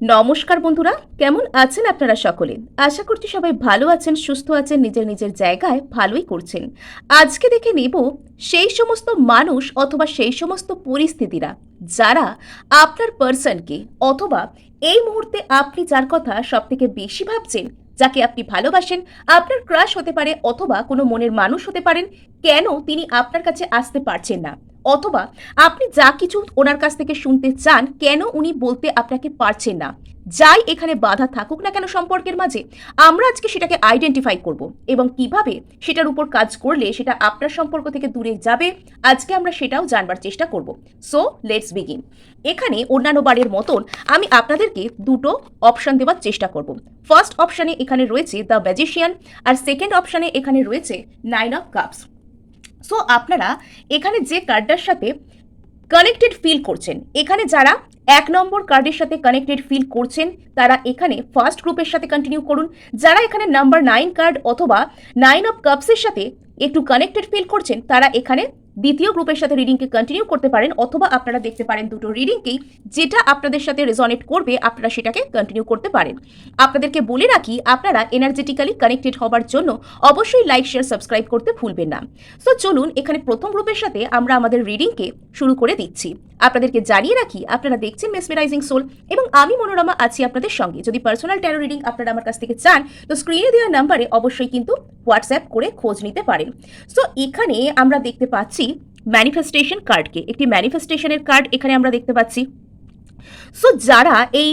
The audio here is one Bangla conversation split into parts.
নমস্কার বন্ধুরা, কেমন আছেন আপনারা সকলে? আশা করছি সবাই ভালো আছেন, সুস্থ আছেন, নিজের নিজের জায়গায় ভালোই করছেন। আজকে দেখে নেব সেই সমস্ত মানুষ অথবা সেই সমস্ত পরিস্থিতিরা যারা আপনার পার্সনকে অথবা এই মুহূর্তে আপনি যার কথা সবথেকে বেশি ভাবছেন যাকে আপনি ভালোবাসেন, আপনার ক্রাশ হতে পারে অথবা কোনো মনের মানুষ হতে পারেন, কেন তিনি আপনার কাছে আসতে পারছেন না? অথবা আপনি যা কিছু ওনার কাছ থেকে শুনতে চান, কেন উনি বলতে আপনাকে পারছেন না? যাই এখানে বাধা থাকুক না কেন সম্পর্কের মাঝে, আমরা আজকে সেটাকে আইডেন্টিফাই করব এবং কীভাবে সেটার উপর কাজ করলে সেটা আপনার সম্পর্ক থেকে দূরে যাবে, আজকে আমরা সেটাও জানবার চেষ্টা করব। সো লেটস বিগিন এখানে অন্যান্য বারের মতন আমি আপনাদেরকে দুটো অপশান দেওয়ার চেষ্টা করব। ফার্স্ট অপশানে এখানে রয়েছে দ্য ম্যাজিশিয়ান আর সেকেন্ড অপশানে এখানে রয়েছে নাইন অফ কাপস সো আপনারা এখানে যে কার্ডটার সাথে কানেক্টেড ফিল করছেন। এখানে যারা এক নম্বর কার্ডের সাথে কানেক্টেড ফিল করছেন, তারা এখানে ফার্স্ট গ্রুপের সাথে কন্টিনিউ করুন। যারা এখানে নাম্বার নাইন কার্ড অথবা নাইন অফ কাপসের সাথে একটু কানেক্টেড ফিল করছেন, তারা এখানে দ্বিতীয় গ্রুপের সাথে রিডিংকে কন্টিনিউ করতে পারেন অথবা আপনারা দেখতে পারেন দুটো রিডিংকেই যেটা আপনাদের সাথে রেজনেট করবে, আপনারা সেটাকে কন্টিনিউ করতে পারেন। আপনাদেরকে বলে রাখি, আপনারা এনার্জেটিক্যালি কানেক্টেড হবার জন্য অবশ্যই লাইক শেয়ার সাবস্ক্রাইব করতে ভুলবেন না। সো চলুন এখানে প্রথম গ্রুপের সাথে আমরা আমাদের রিডিংকে শুরু করে দিচ্ছি। আপনাদেরকে জানিয়ে রাখি, আপনারা দেখছেন মেসমেরাইজিং সোল এবং আমি মনোরমা আছি আপনাদের সঙ্গে। যদি পার্সোনাল ট্যারো রিডিং আপনারা আমার কাছ থেকে চান, তো স্ক্রিনে দেওয়া নাম্বারে অবশ্যই কিন্তু হোয়াটসঅ্যাপ করে খোঁজ নিতে পারেন। সো এখানে আমরা দেখতে পাচ্ছি ম্যানিফেস্টেশন কার্ডকে একটি ম্যানিফেস্টেশনের কার্ড এখানে আমরা দেখতে পাচ্ছি। সো যারা এই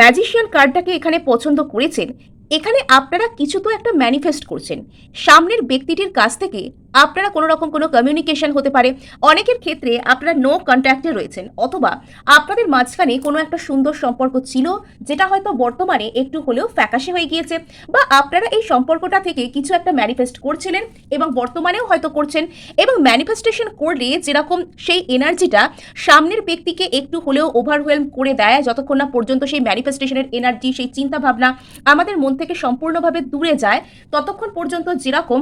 ম্যাজিশিয়ান কার্ডটাকে এখানে পছন্দ করেছেন, এখানে আপনারা কিছু তো একটা ম্যানিফেস্ট করছেন। সামনের ব্যক্তিটির কাছ থেকে আপনারা কোনো রকম কোনো কমিউনিকেশন হতে পারে। অনেকের ক্ষেত্রে আপনারা নো কন্ট্যাক্টে রয়েছেন, অথবা আপনাদের মাঝখানে কোনো একটা সুন্দর সম্পর্ক ছিল, যেটা হয়তো বর্তমানে একটু হলেও ফ্যাকাশে হয়ে গিয়েছে, বা আপনারা এই সম্পর্কটা থেকে কিছু একটা ম্যানিফেস্ট করছিলেন এবং বর্তমানেও হয়তো করছেন, এবং ম্যানিফেস্টেশন করলে যেরকম সেই এনার্জিটা সামনের ব্যক্তিকে একটু হলেও ওভারওয়েলম করে দেয়, যতক্ষণ না পর্যন্ত সেই ম্যানিফেস্টেশনের এনার্জি সেই চিন্তাভাবনা আমাদের মন থেকে সম্পূর্ণভাবে দূরে যায়, ততক্ষণ পর্যন্ত যেরকম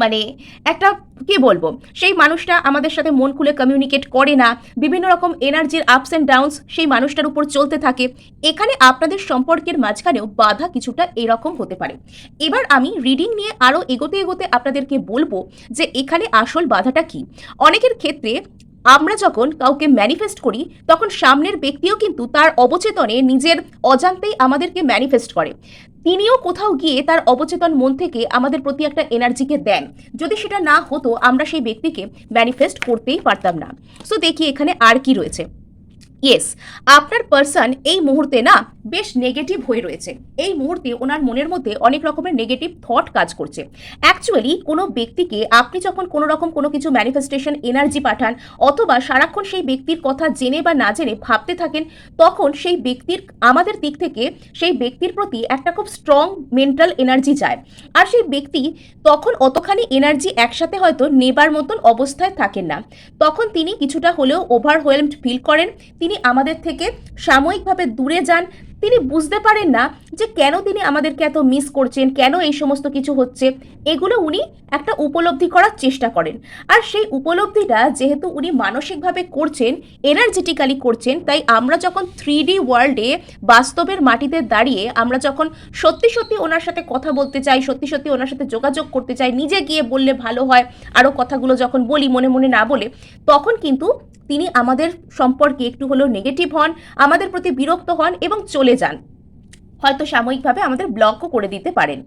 মানে একটা, কি বলব, সেই মানুষটা আমাদের সাথে মন খুলে কমিউনিকেট করে না, বিভিন্ন রকম এনার্জির আপস অ্যান্ড ডাউনস সেই মানুষটার উপর চলতে থাকে। এখানে আপনাদের সম্পর্কের মাঝখানেও বাধা কিছুটা এরকম হতে পারে। এবার আমি রিডিং নিয়ে আরও এগোতে এগোতে আপনাদেরকে বলব যে এখানে আসল বাধাটা কি? অনেকের ক্ষেত্রে আমরা যখন কাউকে ম্যানিফেস্ট করি, তখন সামনের ব্যক্তিও কিন্তু তার অবচেতনে নিজের অজান্তেই আমাদেরকে ম্যানিফেস্ট করে। তিনিও কোথাও গিয়ে তার অবচেতন মন থেকে আমাদের প্রতি একটা এনার্জিকে দেন। যদি সেটা না হতো, আমরা সেই ব্যক্তিকে ম্যানিফেস্ট করতেই পারতাম না। সো দেখি এখানে আর কি রয়েছে। ইয়েস আপনার পার্সন এই মুহূর্তে না বেশ নেগেটিভ হয়ে রয়েছে। এই মুহূর্তে ওনার মনের মধ্যে অনেক রকমের নেগেটিভ থট কাজ করছে। অ্যাকচুয়ালি কোনো ব্যক্তিকে আপনি যখন কোনো রকম কোনো কিছু ম্যানিফেস্টেশন এনার্জি পাঠান অথবা সারাক্ষণ সেই ব্যক্তির কথা জেনে বা না জেনে ভাবতে থাকেন, তখন সেই ব্যক্তির, আমাদের দিক থেকে সেই ব্যক্তির প্রতি একটা খুব স্ট্রং মেন্টাল এনার্জি যায়। আর সেই ব্যক্তি তখন অতখানি এনার্জি একসাথে হয়তো নেবার মতন অবস্থায় থাকেন না। তখন তিনি কিছুটা হলেও ওভারওয়েলমড ফিল করেন, তিনি আমাদের থেকে সাময়িকভাবে দূরে যান তিনি বুঝতে পারেন না যে কেন তিনি আমাদেরকে এত মিস করছেন, কেন এই সমস্ত কিছু হচ্ছে। এগুলো উনি একটা উপলব্ধি করার চেষ্টা করেন। আর সেই উপলব্ধিটা যেহেতু উনি মানসিকভাবে করছেন এনার্জেটিক্যালি করছেন, তাই আমরা যখন থ্রি ডি ওয়ার্ল্ডে বাস্তবের মাটিতে দাঁড়িয়ে আমরা যখন সত্যি সত্যি ওনার সাথে কথা বলতে চাই, সত্যি সত্যি ওনার সাথে যোগাযোগ করতে চাই, নিজে গিয়ে বললে ভালো হয় আরও কথাগুলো যখন বলি মনে মনে না বলে, তখন কিন্তু তিনি আমাদের সম্পর্কে একটু হলেও নেগেটিভ হন, আমাদের প্রতি বিরক্ত হন এবং চলে যান। হয়তো সাময়িকভাবে আমাদের ব্লকও করে দিতে পারেন।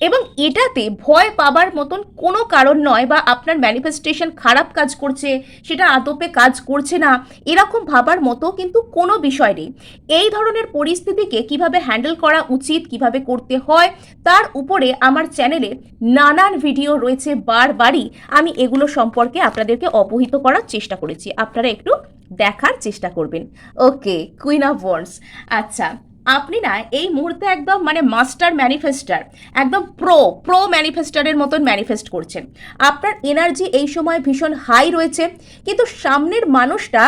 এবং এটাতে ভয় পাবার মতন কোনো কারণ নয় বা আপনার ম্যানিফেস্টেশন খারাপ কাজ করছে, সেটা আদপে কাজ করছে না, এরকম ভাবার মতো কিন্তু কোনো বিষয় নেই। এই ধরনের পরিস্থিতিকে কীভাবে হ্যান্ডেল করা উচিত, কীভাবে করতে হয়, তার উপরে আমার চ্যানেলে নানান ভিডিও রয়েছে বারবারই। আমি এগুলো সম্পর্কে আপনাদেরকে অবহিত করার চেষ্টা করেছি। আপনারা একটু দেখার চেষ্টা করবেন। ওকে কুইন অফ ওয়ান্স আচ্ছা আপনি না এই মুহূর্তে একদম মানে মাস্টার ম্যানিফেস্টার একদম প্রো প্রো ম্যানিফেস্টারের মতন ম্যানিফেস্ট করছেন। আপনার এনার্জি এই সময় ভীষণ হাই রয়েছে, কিন্তু সামনের মানুষটা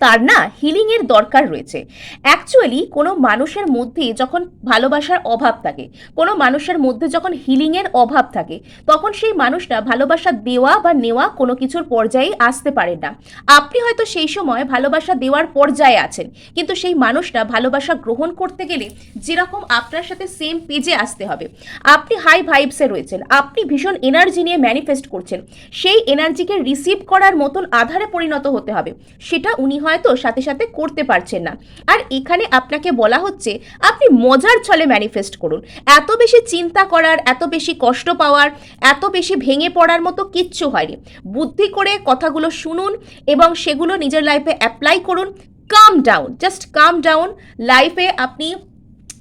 তার না হিলিংয়ের দরকার রয়েছে। অ্যাকচুয়ালি কোনো মানুষের মধ্যে যখন ভালোবাসার অভাব থাকে, কোনো মানুষের মধ্যে যখন হিলিংয়ের অভাব থাকে, তখন সেই মানুষটা ভালোবাসা দেওয়া বা নেওয়া কোনো কিছুর পর্যায়ে আসতে পারে না। আপনি হয়তো সেই সময় ভালোবাসা দেওয়ার পর্যায়ে আছেন, কিন্তু সেই মানুষটা ভালোবাসা গ্রহণ করতে গেলে যেরকম আপনার সাথে সেম পেজে আসতে হবে। আপনি হাই ভাইবসে রয়েছেন, আপনি ভীষণ এনার্জি নিয়ে ম্যানিফেস্ট করছেন, সেই এনার্জিকে রিসিভ করার মতন আধারে পরিণত হতে হবে। সেটা উনি হয়তো সাথে সাথে করতে পারছেন না। আর এখানে আপনাকে বলা হচ্ছে, আপনি মজার ছলে ম্যানিফেস্ট করুন। এত বেশি চিন্তা করার, এত বেশি কষ্ট পাওয়ার, এত বেশি ভেঙে পড়ার মতো কিচ্ছু হয়নি। বুদ্ধি করে কথাগুলো শুনুন এবং সেগুলো নিজের লাইফে অ্যাপ্লাই করুন। Calm down just calm down লাইফে আপনি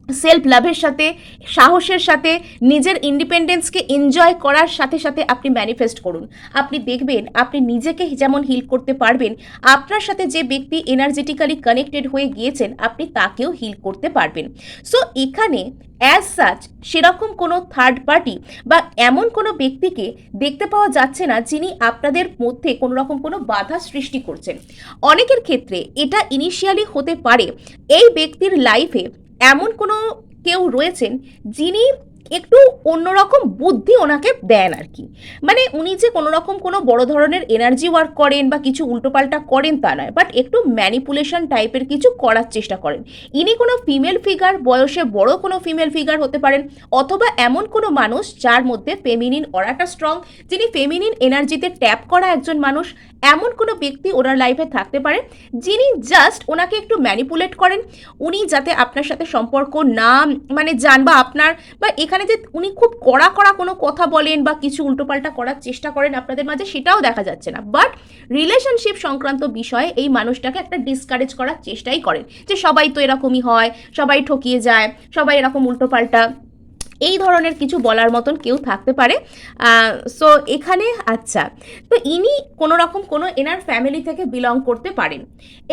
সেলফ লাভের সাথে, সাহসের সাথে, নিজের ইন্ডিপেন্ডেন্সকে এনজয় করার সাথে সাথে আপনি ম্যানিফেস্ট করুন। আপনি দেখবেন, আপনি নিজেকে যেমন হিল করতে পারবেন, আপনার সাথে যে ব্যক্তি এনার্জেটিক্যালি কানেক্টেড হয়ে গিয়েছেন, আপনি তাকেও হিল করতে পারবেন। সো এখানে অ্যাজ সাচ সেরকম কোনো থার্ড পার্টি বা এমন কোনো ব্যক্তিকে দেখতে পাওয়া যাচ্ছে না, যিনি আপনাদের মধ্যে কোনো রকম কোনো বাধা সৃষ্টি করছেন। অনেকের ক্ষেত্রে এটা ইনিশিয়ালি হতে পারে। এই ব্যক্তির লাইফে এমন কোনো কেউ রয়েছেন যিনি একটু অন্যরকম বুদ্ধি ওনাকে দেন আর কি। মানে উনি যে কোনো রকম কোনো বড় ধরনের এনার্জি ওয়ার্ক করেন বা কিছু উল্টোপাল্টা করেন তা নয় বাট একটু ম্যানিপুলেশন টাইপের কিছু করার চেষ্টা করেন। ইনি কোনো ফিমেল ফিগার বয়সে বড় কোনো ফিমেল ফিগার হতে পারেন, অথবা এমন কোনো মানুষ যার মধ্যে ফেমিনিন অরাটা স্ট্রং যিনি ফেমিনিন এনার্জিতে ট্যাপ করা একজন মানুষ, এমন কোনো ব্যক্তি ওনার লাইফে থাকতে পারে, যিনি জাস্ট ওনাকে একটু ম্যানিপুলেট করেন। উনি যাতে আপনার সাথে সম্পর্ক না মানে যান বা আপনার বা এখানে যে উনি খুব কড়া কড়া কোনো কথা বলেন বা কিছু উল্টোপাল্টা করার চেষ্টা করেন আপনাদের মাঝে, সেটাও দেখা যাচ্ছে না। বাট রিলেশনশিপ সংক্রান্ত বিষয়ে এই মানুষটাকে একটা ডিসকারেজ করার চেষ্টাই করেন। যে সবাই তো এরকমই হয়, সবাই ঠকিয়ে যায়, সবাই এরকম উল্টোপাল্টা এই ধরনের কিছু বলার মতন কেউ থাকতে পারে। সো এখানে আচ্ছা তো ইনি কোনো রকম কোনো এনার ফ্যামিলি থেকে বিলং করতে পারেন।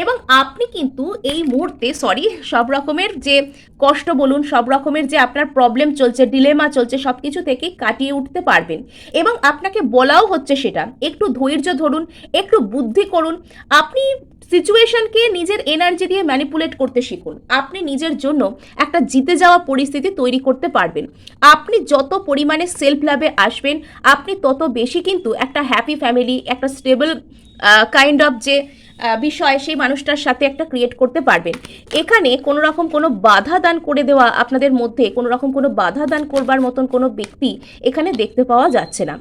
এবং আপনি কিন্তু এই মুহূর্তে সরি সব রকমের যে কষ্ট বলুন, সব রকমের যে আপনার প্রবলেম চলছে ডিলেমা চলছে, সব কিছু থেকেই কাটিয়ে উঠতে পারবেন। এবং আপনাকে বলাও হচ্ছে সেটা, একটু ধৈর্য ধরুন, একটু বুদ্ধি করুন। আপনি সিচুয়েশনকে নিজের এনার্জি দিয়ে ম্যানিপুলেট করতে শিখুন। আপনি নিজের জন্য একটা জিতে যাওয়া পরিস্থিতি তৈরি করতে পারবেন। আপনি যত পরিমাণে সেলফ লাভে আসবেন, আপনি তত বেশি কিন্তু একটা হ্যাপি ফ্যামিলি একটা স্টেবল কাইন্ড অফ যে বিষয় সেই মানুষটার সাথে একটা ক্রিয়েট করতে পারবেন। এখানে কোনো রকম কোনো বাধা দান করে দেওয়া আপনাদের মধ্যে, কোনো রকম কোনো বাধা দান করবার মতন কোনো ব্যক্তি এখানে দেখতে পাওয়া যাচ্ছে না।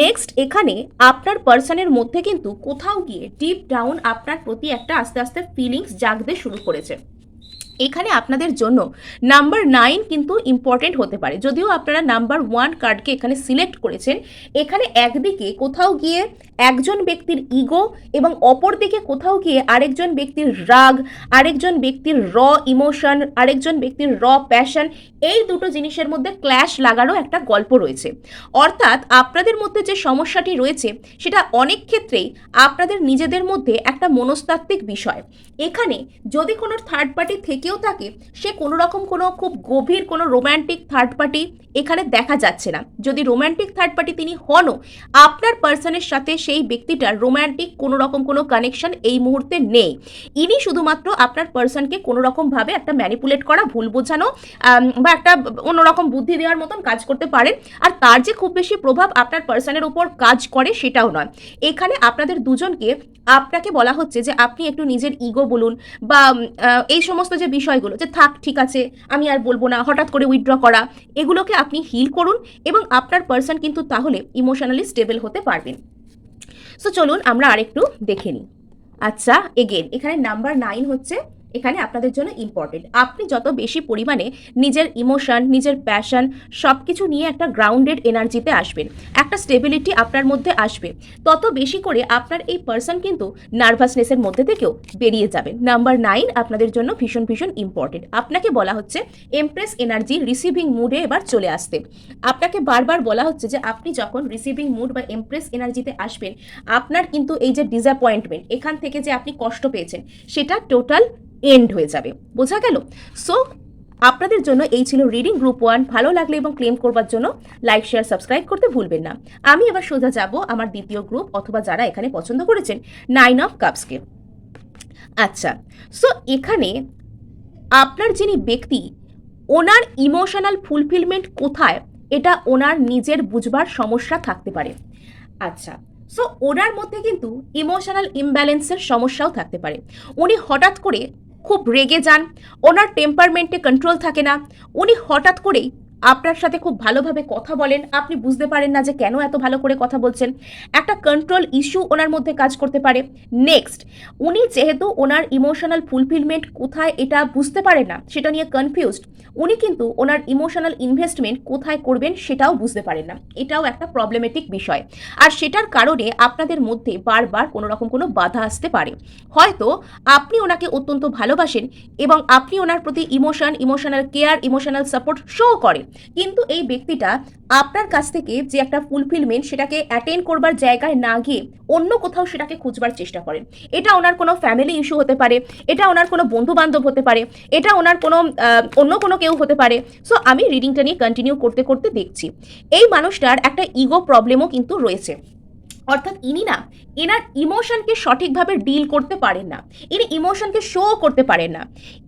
নেক্সট এখানে আপনার পার্সনের মধ্যে কিন্তু কোথাও গিয়ে ডিপ ডাউন আপনার প্রতি একটা আস্তে আস্তে ফিলিংস জাগতে শুরু করেছে। এখানে আপনাদের জন্য নাম্বার নাইন কিন্তু ইম্পর্টেন্ট হতে পারে। যদিও আপনারা নাম্বার ওয়ান কার্ডকে এখানে সিলেক্ট করেছেন, এখানে একদিকে কোথাও গিয়ে একজন ব্যক্তির ইগো এবং অপর দিকে কোথাও গিয়ে আরেকজন ব্যক্তির রাগ, আরেকজন ব্যক্তির র ইমোশন আরেকজন ব্যক্তির র প্যাশন এই দুটো জিনিসের মধ্যে ক্ল্যাশ লাগারও একটা গল্প রয়েছে। অর্থাৎ আপনাদের মধ্যে যে সমস্যাটি রয়েছে, সেটা অনেক ক্ষেত্রেই আপনাদের নিজেদের মধ্যে একটা মনস্তাত্ত্বিক বিষয়। এখানে যদি কোনো থার্ড পার্টি থেকেও থাকে সে কোনো রকম কোনো খুব গভীর কোনো রোম্যান্টিক থার্ড পার্টি এখানে দেখা যাচ্ছে না। যদি রোম্যান্টিক থার্ড পার্টি তিনি হনও, আপনার পার্সনের সাথে সেই ব্যক্তিটার রোম্যান্টিক কোনো রকম কোনো কানেকশন এই মুহূর্তে নেই। ইনি শুধুমাত্র আপনার পার্সনকে কোনো রকমভাবে একটা ম্যানিপুলেট করা, ভুল বোঝানো বা একটা অন্যরকম বুদ্ধি দেওয়ার মতন কাজ করতে পারেন। আর তার যে খুব বেশি প্রভাব আপনার পার্সনের উপর কাজ করে সেটাও নয়। এখানে আপনাদের দুজনকে আপনাকে বলা হচ্ছে যে আপনি একটু নিজের ইগো বলুন বা এই সমস্ত যে বিষয়গুলো যে থাক, ঠিক আছে, আমি আর বলব না, হঠাৎ করে উইথড্র করা, এগুলোকে আপনি হিল করুন এবং আপনার পার্সন কিন্তু তাহলে ইমোশনালি স্টেবল হতে পারবেন। সো চলুন আমরা আরেকটু দেখে নিই। আচ্ছা এগেন এখানে নাম্বার নাইন হচ্ছে এখানে আপনাদের জন্য ইম্পর্টেন্ট আপনি যত বেশি পরিমাণে নিজের ইমোশন নিজের প্যাশন সব কিছু নিয়ে একটা গ্রাউন্ডেড এনার্জিতে আসবেন, একটা স্টেবিলিটি আপনার মধ্যে আসবে, তত বেশি করে আপনার এই পার্সন কিন্তু নার্ভাসনেসের মধ্যে থেকেও বেরিয়ে যাবেন নাম্বার নাইন আপনাদের জন্য ভীষণ ভীষণ ইম্পর্টেন্ট আপনাকে বলা হচ্ছে এমপ্রেস এনার্জি রিসিভিং মুডে এবার চলে আসতে। আপনাকে বারবার বলা হচ্ছে যে আপনি যখন রিসিভিং মুড বা এমপ্রেস এনার্জিতে আসবেন, আপনার কিন্তু এই যে ডিসঅ্যাপয়েন্টমেন্ট এখান থেকে যে আপনি কষ্ট পেয়েছেন, সেটা টোটাল এন্ড হয়ে যাবে। বোঝা গেল? সো আপনাদের জন্য এই ছিল রিডিং গ্রুপ ওয়ান ভালো লাগলে এবং ক্লেম করবার জন্য লাইক শেয়ার সাবস্ক্রাইব করতে ভুলবেন না। আমি এবার সোজা যাব আমার দ্বিতীয় গ্রুপ অথবা যারা এখানে পছন্দ করেছেন নাইন অফ কাপসকে আচ্ছা সো এখানে আপনার যিনি ব্যক্তি, ওনার ইমোশনাল ফুলফিলমেন্ট কোথায়? এটা ওনার নিজের বুঝবার সমস্যা থাকতে পারে। আচ্ছা সো ওনার মধ্যে কিন্তু ইমোশনাল ইমব্যালেন্সের সমস্যাও থাকতে পারে। উনি হঠাৎ করে খুব রেগে যান। ওনার টেম্পারমেন্টে কন্ট্রোল থাকে না। উনি হঠাৎ করেই আপনার সাথে খুব ভালোভাবে কথা বলেন। আপনি বুঝতে পারেন না যে কেন এত ভালো করে কথা বলছেন। একটা কন্ট্রোল ইস্যু ওনার মধ্যে কাজ করতে পারে। নেক্সট উনি যেহেতু ওনার ইমোশনাল ফুলফিলমেন্ট কোথায় এটা বুঝতে পারে না, সেটা নিয়ে কনফিউজড উনি কিন্তু ওনার ইমোশনাল ইনভেস্টমেন্ট কোথায় করবেন সেটাও বুঝতে পারেন না। এটাও একটা প্রবলেমেটিক বিষয়। আর সেটার কারণে আপনাদের মধ্যে বারবার কোনো রকম কোনো বাধা আসতে পারে। হয়তো আপনি ওনাকে অত্যন্ত ভালোবাসেন এবং আপনি ওনার প্রতি emotion emotional care emotional support show করেন। কিন্তু এই ব্যক্তিটা আপনার কাছ থেকে যে একটা ফুলফিলমেন্ট সেটাকে অ্যাটেন্ড করবার জায়গায় না গিয়ে অন্য কোথাও সেটাকে খুঁজবার চেষ্টা করেন। এটা ওনার কোনো ফ্যামিলি ইস্যু হতে পারে, এটা ওনার কোনো বন্ধু বান্ধব হতে পারে, এটা ওনার কোনো অন্য কোনো কেউ হতে পারে। সো আমি রিডিংটা নিয়ে কন্টিনিউ করতে করতে দেখছি। এই মানুষটার একটা ইগো প্রবলেমও কিন্তু রয়েছে। অর্থাৎ ইনি না, এনার ইমোশনকে সঠিকভাবে ডিল করতে পারেন না। ইনি ইমোশনকে শো করতে পারেন না।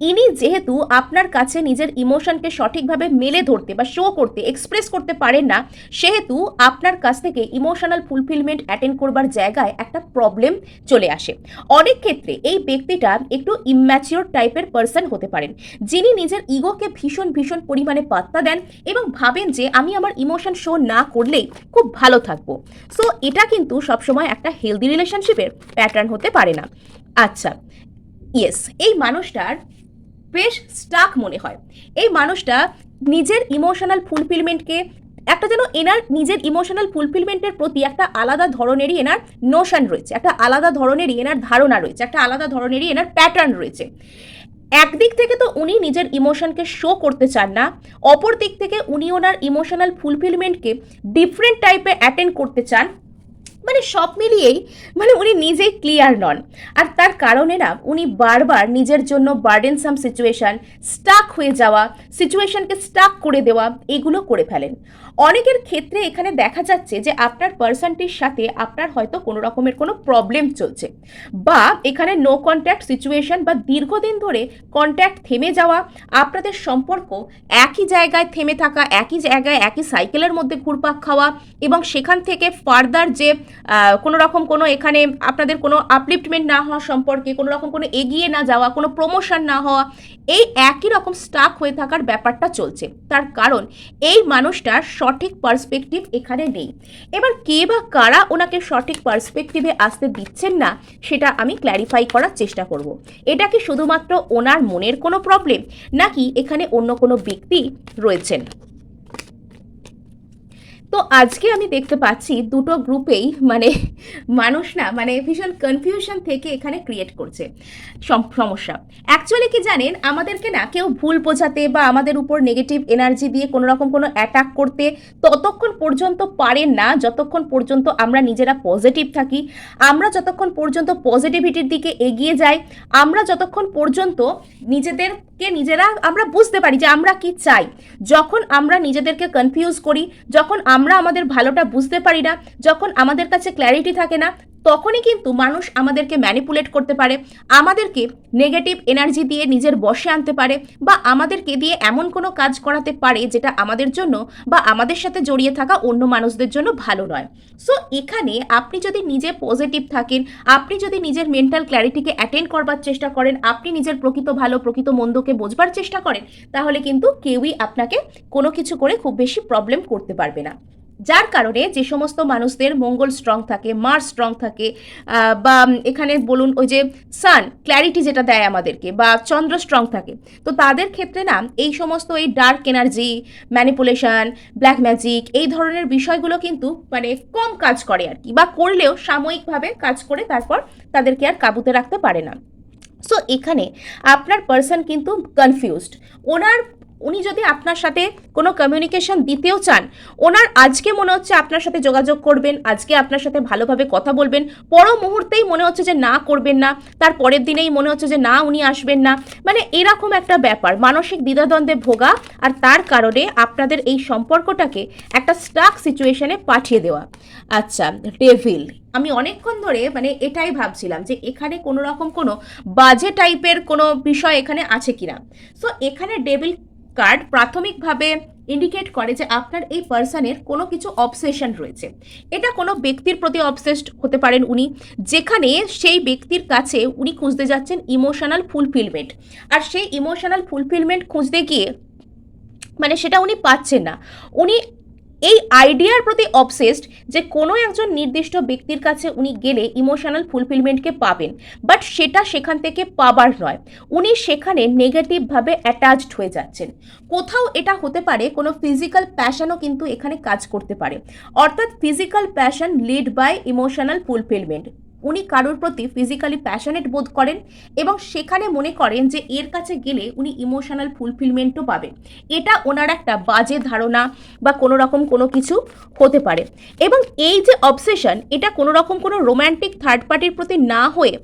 ইনি যেহেতু আপনার কাছে নিজের ইমোশনকে সঠিকভাবে মেলে ধরতে বা শো করতে এক্সপ্রেস করতে পারেন না, সেহেতু আপনার কাছ থেকে ইমোশনাল ফুলফিলমেন্ট অ্যাটেন্ড করবার জায়গায় একটা প্রবলেম চলে আসে। অনেক ক্ষেত্রে এই ব্যক্তিটা একটু ইম্যাচিওর টাইপের পার্সন হতে পারেন, যিনি নিজের ইগোকে ভীষণ ভীষণ পরিমাণে পাত্তা দেন এবং ভাবেন যে আমি আমার ইমোশন শো না করলেই খুব ভালো থাকব। সো এটা কিন্তু সবসময় একটা হেলদি রিলেশনশিপের প্যাটার্ন হতে পারে না। আচ্ছা ইয়েস এই মানুষটার বেশ স্টাক মনে হয়। এই মানুষটা নিজের ইমোশনাল ফুলফিলমেন্টকে একটা যেন এনার নিজের ইমোশনাল ফুলফিলমেন্টের প্রতি একটা আলাদা ধরনেরই এনার নোশন রয়েছে, একটা আলাদা ধরনেরই এনার ধারণা রয়েছে, একটা আলাদা ধরনেরই এনার প্যাটার্ন রয়েছে। একদিক থেকে তো উনি নিজের ইমোশনকে শো করতে চান না, অপর দিক থেকে উনি ওনার ইমোশনাল ফুলফিলমেন্টকে ডিফারেন্ট টাইপে অ্যাটেন্ড করতে চান মানে সব মিলিয়েই মানে উনি নিজেই ক্লিয়ার নন। আর তার কারণে না, উনি বারবার নিজের জন্য বার্ডেনসাম সিচুয়েশান স্টাক হয়ে যাওয়া সিচুয়েশনকে স্টাক করে দেওয়া, এগুলো করে ফেলেন। অনেকের ক্ষেত্রে এখানে দেখা যাচ্ছে যে আপনার পার্সনটির সাথে আপনার হয়তো কোনো রকমের কোনো প্রবলেম চলছে বা এখানে নো কন্ট্যাক্ট সিচুয়েশন বা দীর্ঘদিন ধরে কন্ট্যাক্ট থেমে যাওয়া, আপনাদের সম্পর্ক একই জায়গায় থেমে থাকা, একই জায়গায় একই সাইকেলের মধ্যে ঘুরপাক খাওয়া এবং সেখান থেকে ফার্দার যে কোনো রকম কোনো এখানে আপনাদের কোনো আপলিফটমেন্ট না হওয়া সম্পর্কে, কোনো রকম কোনো এগিয়ে না যাওয়া, কোনো প্রমোশন না হওয়া, এই একই রকম স্টাক হয়ে থাকার ব্যাপারটা চলছে। তার কারণ এই মানুষটার সঠিক পার্সপেক্টিভ এখানে নেই। এবার কে বা কারা ওনাকে সঠিক পার্সপেক্টিভে আসতে দিচ্ছেন না, সেটা আমি ক্ল্যারিফাই করার চেষ্টা করব। এটা কি শুধুমাত্র ওনার মনের কোনো প্রবলেম নাকি এখানে অন্য কোনো ব্যক্তি রয়েছেন? তো আজকে আমি দেখতে পাচ্ছি দুটো গ্রুপেই মানে মানুষ না মানে ভীষণ কনফিউশন থেকে এখানে ক্রিয়েট করছে সমস্যা। অ্যাকচুয়ালি কি জানেন? আমাদেরকে না কেউ ভুল বোঝাতে বা আমাদের উপর নেগেটিভ এনার্জি দিয়ে কোনো রকম কোনো অ্যাটাক করতে ততক্ষণ পর্যন্ত পারেন না, যতক্ষণ পর্যন্ত আমরা নিজেরা পজিটিভ থাকি। আমরা যতক্ষণ পর্যন্ত পজিটিভিটির দিকে এগিয়ে যাই, আমরা যতক্ষণ পর্যন্ত নিজেদেরকে নিজেরা আমরা বুঝতে পারি যে আমরা কি চাই। যখন আমরা নিজেদেরকে কনফিউজ করি, যখন আমরা আমাদের ভালোটা বুঝতে পারি না যখন আমাদের কাছে ক্ল্যারিটি থাকে না তখনই কিন্তু মানুষ আমাদেরকে ম্যানিপুলেট করতে পারে, আমাদেরকে নেগেটিভ এনার্জি দিয়ে নিজের বশে আনতে পারে বা আমাদেরকে দিয়ে এমন কোনো কাজ করাতে পারে যেটা আমাদের জন্য বা আমাদের সাথে জড়িয়ে থাকা অন্য মানুষদের জন্য ভালো নয়। সো এখানে আপনি যদি নিজে পজিটিভ থাকেন, আপনি যদি নিজের মেন্টাল ক্ল্যারিটিকে অ্যাটেন্ড করবার চেষ্টা করেন, আপনি নিজের প্রকৃত ভালো, প্রকৃত মন্দকে বোঝবার চেষ্টা করেন, তাহলে কিন্তু কেউই আপনাকে কোনো কিছু করে খুব বেশি প্রবলেম করতে পারবে না। যার কারণে যে সমস্ত মানুষদের মঙ্গল স্ট্রং থাকে মার স্ট্রং থাকে বা এখানে বলুন ওই যে সান ক্ল্যারিটি যেটা দেয় আমাদেরকে, বা চন্দ্র স্ট্রং থাকে, তো তাদের ক্ষেত্রে না এই সমস্ত এই dark energy manipulation black magic এই ধরনের বিষয়গুলো কিন্তু মানে কম কাজ করে আর কি, বা করলেও সাময়িকভাবে কাজ করে তারপর তাদেরকে আর কাবুতে রাখতে পারে না। সো এখানে আপনার পার্সন কিন্তু কনফিউজড ওনার উনি যদি আপনার সাথে কোনো কমিউনিকেশন দিতেও চান, ওনার আজকে মনে হচ্ছে আপনার সাথে যোগাযোগ করবেন, আজকে আপনার সাথে ভালোভাবে কথা বলবেন পর মুহূর্তেই মনে হচ্ছে যে না করবেন না, তার পরের দিনেই মনে হচ্ছে যে না উনি আসবেন না। মানে এরকম একটা ব্যাপার, মানসিক দ্বিধাদ্বন্দ্বে ভোগা আর তার কারণে আপনাদের এই সম্পর্কটাকে একটা স্টাক সিচুয়েশনে পাঠিয়ে দেওয়া। আচ্ছা ডেভিল আমি অনেকক্ষণ ধরে মানে এটাই ভাবছিলাম যে এখানে কোনো রকম কোনো বাজে টাইপের কোনো বিষয় এখানে আছে কিনা। সো এখানে ডেভিল কার্ড প্রাথমিকভাবে ইন্ডিকেট করে যে আপনার এই পার্সনের কোনো কিছু অবসেশন রয়েছে। এটা কোনো ব্যক্তির প্রতি অবসেসড হতে পারেন উনি, যেখানে সেই ব্যক্তির কাছে উনি খুঁজতে যাচ্ছেন ইমোশনাল ফুলফিলমেন্ট আর সেই ইমোশনাল ফুলফিলমেন্ট খুঁজতে গিয়ে মানে সেটা উনি পাচ্ছেন না। উনি এই আইডিয়ার প্রতি অবসেসড যে কোনো একজন নির্দিষ্ট ব্যক্তির কাছে উনি গেলে ইমোশনাল ফুলফিলমেন্টকে পাবেন। বাট সেটা সেখান থেকে পাবার নয়। উনি সেখানে নেগেটিভভাবে অ্যাটাচড হয়ে যাচ্ছেন। কোথাও এটা হতে পারে, কোনো ফিজিক্যাল প্যাশনও কিন্তু এখানে কাজ করতে পারে। অর্থাৎ physical passion lead by emotional fulfilment উনি কারোর প্রতি ফিজিক্যালি প্যাশনেট বোধ করেন এবং সেখানে মনে করেন যে এর কাছে গেলে উনি ইমোশনাল ফুলফিলমেন্টও পাবেন। এটা ওনার একটা বাজে ধারণা বা কোনো রকম কোনো কিছু হতে পারে। এবং এই যে অবসেশন এটা কোনো রকম কোনো রোম্যান্টিক থার্ড পার্টির প্রতি না হয়ে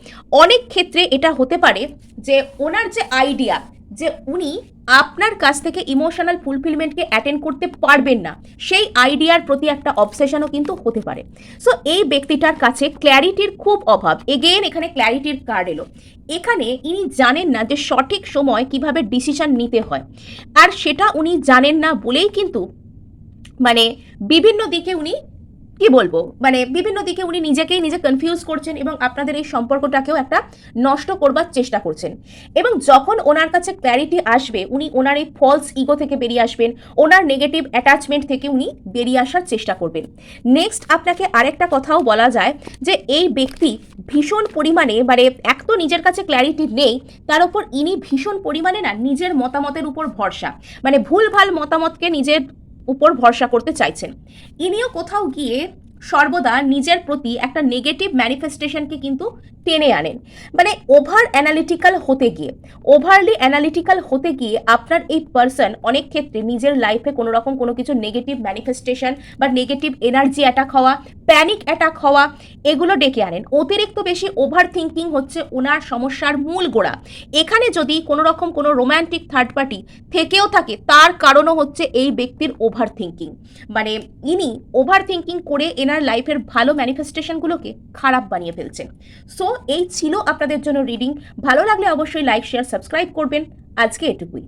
অনেক ক্ষেত্রে এটা হতে পারে যে ওনার যে আইডিয়া যে উনি আপনার কাছ থেকে ইমোশনাল ফুলফিলমেন্টকে অ্যাটেন্ড করতে পারবেন না। সেই আইডিয়ার প্রতি একটা অবসেশনও কিন্তু হতে পারে। সো এই ব্যক্তিটার কাছে ক্ল্যারিটির খুব অভাব। এগেন এখানে ক্ল্যারিটির কার্ড এলো। এখানে ইনি জানেন না যে সঠিক সময় কীভাবে ডিসিশন নিতে হয়। আর সেটা উনি জানেন না বলেই কিন্তু মানে বিভিন্ন দিকে উনি কি বলব? মানে বিভিন্ন দিকে উনি নিজেকেই নিজে কনফিউজ করছেন এবং আপনাদের এই সম্পর্কটাকেও একটা নষ্ট করবার চেষ্টা করছেন। এবং যখন ওনার কাছে ক্ল্যারিটি আসবে, উনি ওনার এই ফলস ইগো থেকে বেরিয়ে আসবেন, ওনার নেগেটিভ অ্যাটাচমেন্ট থেকে উনি বেরিয়ে আসার চেষ্টা করবেন। নেক্সট আপনাকে আরেকটা কথাও বলা যায় যে এই ব্যক্তি ভীষণ পরিমাণে মানে এক তো নিজের কাছে ক্ল্যারিটি নেই, তার উপর ইনি ভীষণ পরিমাণে না নিজের মতামতের উপর ভরসা। মানে ভুলভাল মতামতকে নিজের উপর ভরসা করতে চাইছেন। ইনিও কোথাও গিয়ে সর্বদা নিজের প্রতি একটা নেগেটিভ ম্যানিফেস্টেশনকে কিন্তু টেনে আনেন। মানে ওভার অ্যানালিটিক্যাল হতে গিয়ে ওভারলি অ্যানালিটিক্যাল হতে গিয়ে আপনার এই পার্সন অনেক ক্ষেত্রে নিজের লাইফে কোনো রকম কোনো কিছু নেগেটিভ ম্যানিফেস্টেশন বা নেগেটিভ এনার্জি অ্যাটাক হওয়া প্যানিক অ্যাটাক হওয়া, এগুলো ডেকে আনেন। অতিরিক্ত বেশি ওভার থিঙ্কিং হচ্ছে ওনার সমস্যার মূল গোড়া। এখানে যদি কোনো রকম কোনো রোম্যান্টিক থার্ড পার্টি থেকেও থাকে, তার কারণও হচ্ছে এই ব্যক্তির ওভার থিঙ্কিং মানে ইনি ওভার থিঙ্কিং করে এনার লাইফের ভালো ম্যানিফেস্টেশনগুলোকে খারাপ বানিয়ে ফেলছেন সো এই ছিল আপনাদের জন্য রিডিং ভালো লাগলে অবশ্যই লাইক শেয়ার সাবস্ক্রাইব করবেন। আজকে এটুকুই।